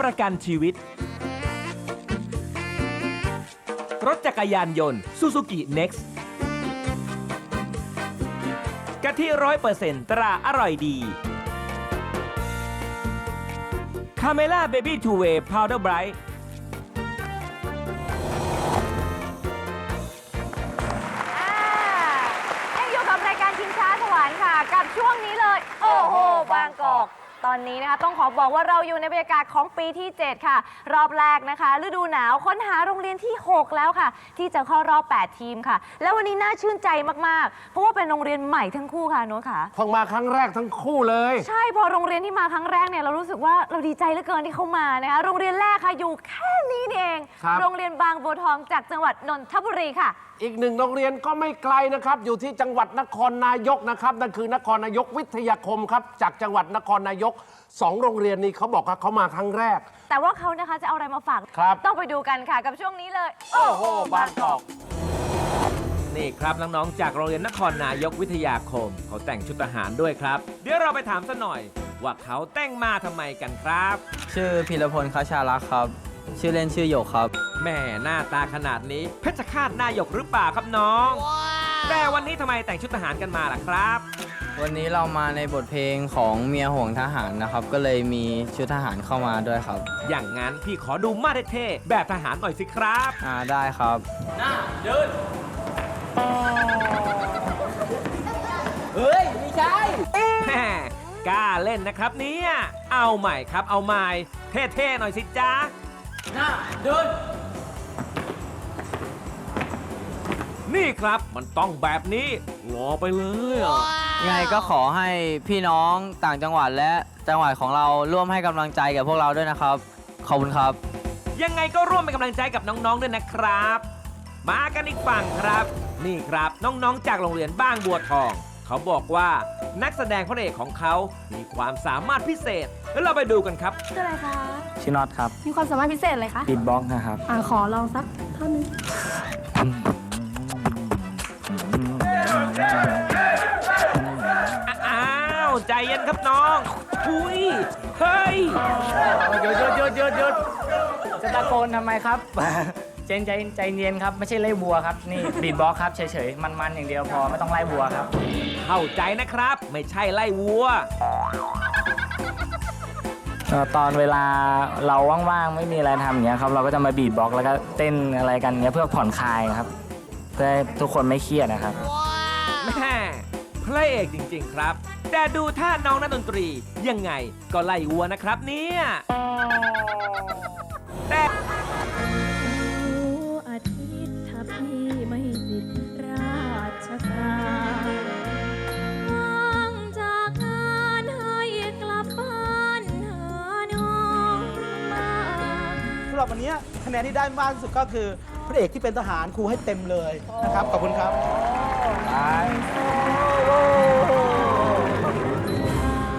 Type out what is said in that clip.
ประกันชีวิต รถจักรยานยนต์ซูซูกิ NEXT กะทิร้อยเปอร์เซ็นต์ตราอร่อยดีคาเมล่าเบบี้ทูเวย์พาวเดอร์ไบรท์ยังอยู่กับรายการชิงช้าสวรรค์ค่ะ กับช่วงนี้เลย โอ้โห บางกอก ตอนนี้นะคะต้องขอบอกว่าเราอยู่ในบรรยากาศของปีที่ 7 ค่ะ รอบแรกนะคะ ฤดูหนาวค้นหาโรงเรียนที่ 6 แล้วค่ะ ที่จะเข้ารอบ 8 ทีมค่ะ แล้ววันนี้น่าชื่นใจมากๆ เพราะว่าเป็นโรงเรียนใหม่ทั้งคู่ค่ะโน้ตค่ะ เพิ่งมาครั้งแรกทั้งคู่เลย ใช่พอโรงเรียนที่มาครั้งแรกเนี่ยเรารู้สึกว่าเราดีใจเหลือเกินที่เขามานะคะโรงเรียนแรกค่ะอยู่แค่นี้นี่เอง ครับ โรงเรียนบางบัวทองจากจังหวัดนนทบุรีค่ะ อีกหนึ่งโรงเรียนก็ไม่ไกลนะครับ อยู่ที่จังหวัดนครนายกนะครับนั่นคือนครนายกวิทยาคมครับ จากจังหวัดนครนายกสองโรงเรียนนี้เขาบอกว่าเขามาครั้งแรก แต่ว่าเขานะคะจะเอาอะไรมาฝาก ครับ ต้องไปดูกันค่ะกับช่วงนี้เลย โอ้โหบางกอกนี่ครับน้องๆจากโรงเรียนนครนายกวิทยาคม เขาแต่งชุดทหารด้วยครับ เดี๋ยวเราไปถามซะหน่อย ว่าเขาแต่งมาทำไมกันครับ ชื่อพิรพลคชารักษ์ครับ ชื่อเล่นชื่อโยกครับแม่หน้าตาขนาดนี้ เพชรฆาตนายกหรือเปล่าครับน้อง แต่วันนี้ทำไมแต่งชุดทหารกันมาล่ะครับ วันนี้เรามาในบทเพลงของเมียห่วงทหารนะครับ ก็เลยมีชุดทหารเข้ามาด้วยครับ อย่างนั้นพี่ขอดูมาเท่ๆแบบทหารหน่อยสิครับ อ่าได้ครับแม่กล้าเล่นนะครับเนี่ย เอาใหม่ครับเอาใหม่ เท่ๆหน่อยสิจ๊ะหน้าเดิน นี่ครับมันต้องแบบนี้ งอไปเลยอะยัง ไงก็ขอให้พี่น้องต่างจังหวัดและจังหวัดของเราร่วมให้กำลังใจกับพวกเราด้วยนะครับ ขอบคุณครับ ยังไงก็ร่วมเป็นกำลังใจกับน้องๆด้วยนะครับ มากันอีกฝั่งครับ นี่ครับน้องๆจากโรงเรียนบ้างบัวทอง เขาบอกว่านักแสดงพระเอกของเขามีความสามารถพิเศษ แล้วเราไปดูกันครับ ชื่ออะไรคะ ชื่อน็อตครับ มีความสามารถพิเศษอะไรคะบีทบ็อกนะครับ อ่าขอลองสักท่อนหนึง ครับน้องหุยเฮ้ยหยุดหยุดหยุดหยุดหยุดจะตะโกนทำไมครับ เจนใจใจเย็นครับ ไม่ใช่ไล่บัวครับ นี่บีทบ็อกซ์ครับเฉยๆ มันๆ อย่างเดียวพอไม่ต้องไล่บัวครับ เข้าใจนะครับ ไม่ใช่ไล่วัว เอ่อตอนเวลาเราว่างๆ ไม่มีอะไรทำอย่างเงี้ยครับ เราก็จะมาบีทบ็อกซ์แล้วก็เต้นอะไรกันเงี้ยเพื่อผ่อนคลายครับ เพื่อให้ทุกคนไม่เครียดนะครับแม่พ ระเอกจริง ๆ ครับ แต่ดูท่าน้องนักดนตรียังไงก็ไล่วัวนะครับเนี่ยแต่อาทิตย์ถ้าพี่ไม่ติดราชการว่างจากงานให้กลับบ้านหาน้องมาสำหรับวันนี้คะแนนที่ได้มากที่สุดก็คือพระเอกที่เป็นทหารครูให้เต็มเลยนะครับ ขอบคุณครับโอ้